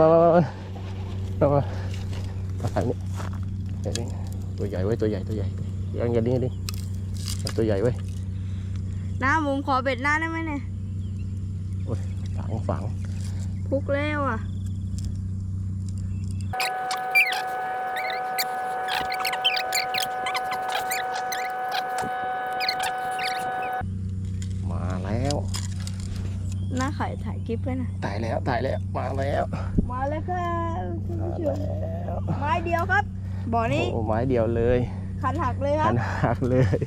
มามามามามามามาถ่ายนี่เดี๋ยวนี้ตัวใหญ่ไว้ตัวใหญ่ตัวใหญ่ยังอย่าดิ้งดิ้งตัวใหญ่ไว้น้าผมขอเบ็ดหน้าได้ไหมเนี่ยโอ้ยฝังฝังพุกแล้วอะ มาแล้ว หน้าไข่ถ่ายคลิปไว้นะตายแล้วตายแล้วมาแล้วมาแล้วครับท่านมาผู้ชมแล้วไม้เดียวครับบ่อนี้โอ้ไม้เดียวเลยคันหักเลยคขัรับนหักเลย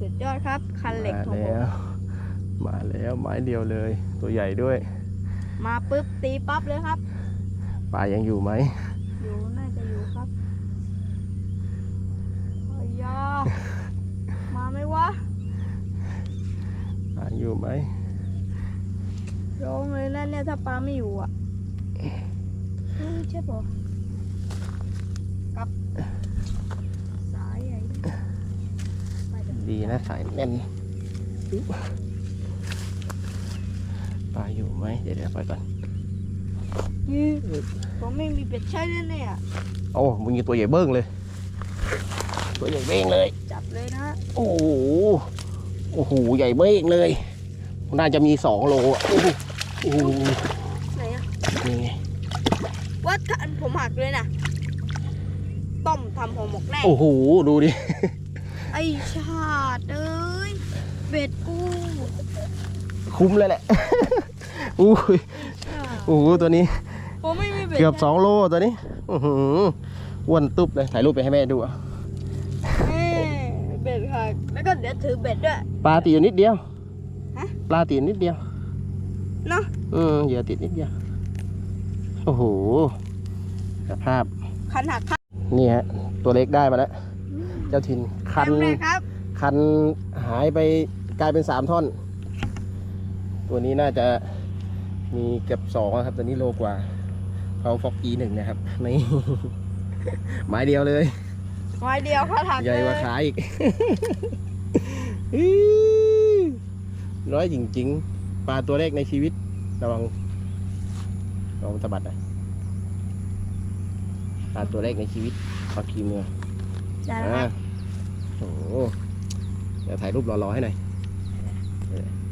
สุดยอดครับ คันเหล็กมาของผแล้มวมาแล้วไม้เดียวเลย ตัวใหญ่ด้วย มาปุ๊บตีปั๊บเลยครับปลายังอยู่ไหมอยู่น่าจะอยู่ครับเอ้ยยามาไหมวะ ปลาอยู่ ไหมร้องเลยนะเนี่ยถ้าปลาไม่อยู่อะเฮ้ยใช่ปะกลับสายใหญ่ไปเถอะดีนะสายแน่นปลาอยู่ไหมเดี๋ยวเดี๋ยวไปก่อนนี่ผมไม่มีเป็ดใช้เลยเนี่ยโอ้มึงยิงตัวใหญ่เบิ้งเลย ตัวใหญ่เบ้งเลย จับเลยนะ โอ้โห โอ้โห ใหญ่เบ้งเลย น่าจะมีสองโลอะโอ้โหโอ้โหไหนอะนี่ไงว่าถ้าอันผมหักเลยนะต้มทำห่อหมกแน่โอ้โห ดูดิ ไอชาติเอ้ยเบ็ดกูคุ้มเลยแหละอุ้ยโอ้โหตัวนี้ ผมไม่มีเบ็ดเกือบสองโลตัวนี้อื้อหืออ้วนตุ๊บเลย ถ่ายรูปไปให้แม่ดูอะเอ้ยเบ็ดหักแล้วก็เดี๋ยวถือเบ็ดด้วย ปลาติดอยู่นิดเดียวฮะ ปลาติดนิดเดียว เนาะอืมเหยื่อติดนิดเดียว โอ้โหสภาพ คันหักครับนี่ฮะ ตัวเล็กได้มาแล้ว เจ้าถิ่นคัน เต็มเลยครับ คันหายไปกลายเป็นสามท่อน ตัวนี้น่าจะมีเกือบสองอะครับ ตัวนี้โลกว่าเขาฟอกกีหนึ่งนะครับนี่ไม้เดียวเลย ไม้เดียวคันหักใหญ่กว่าเลย ขาอีกอื้อ ร้อยจริงๆปลาตัวแรกในชีวิตระวังระวังสะบัดนะปลาตัวแรกในชีวิตปลาคีเมืองได้แล้วคอ่ารับโอ้โหเดี๋ยวถ่ายรูปรอๆให้หน่อยเออ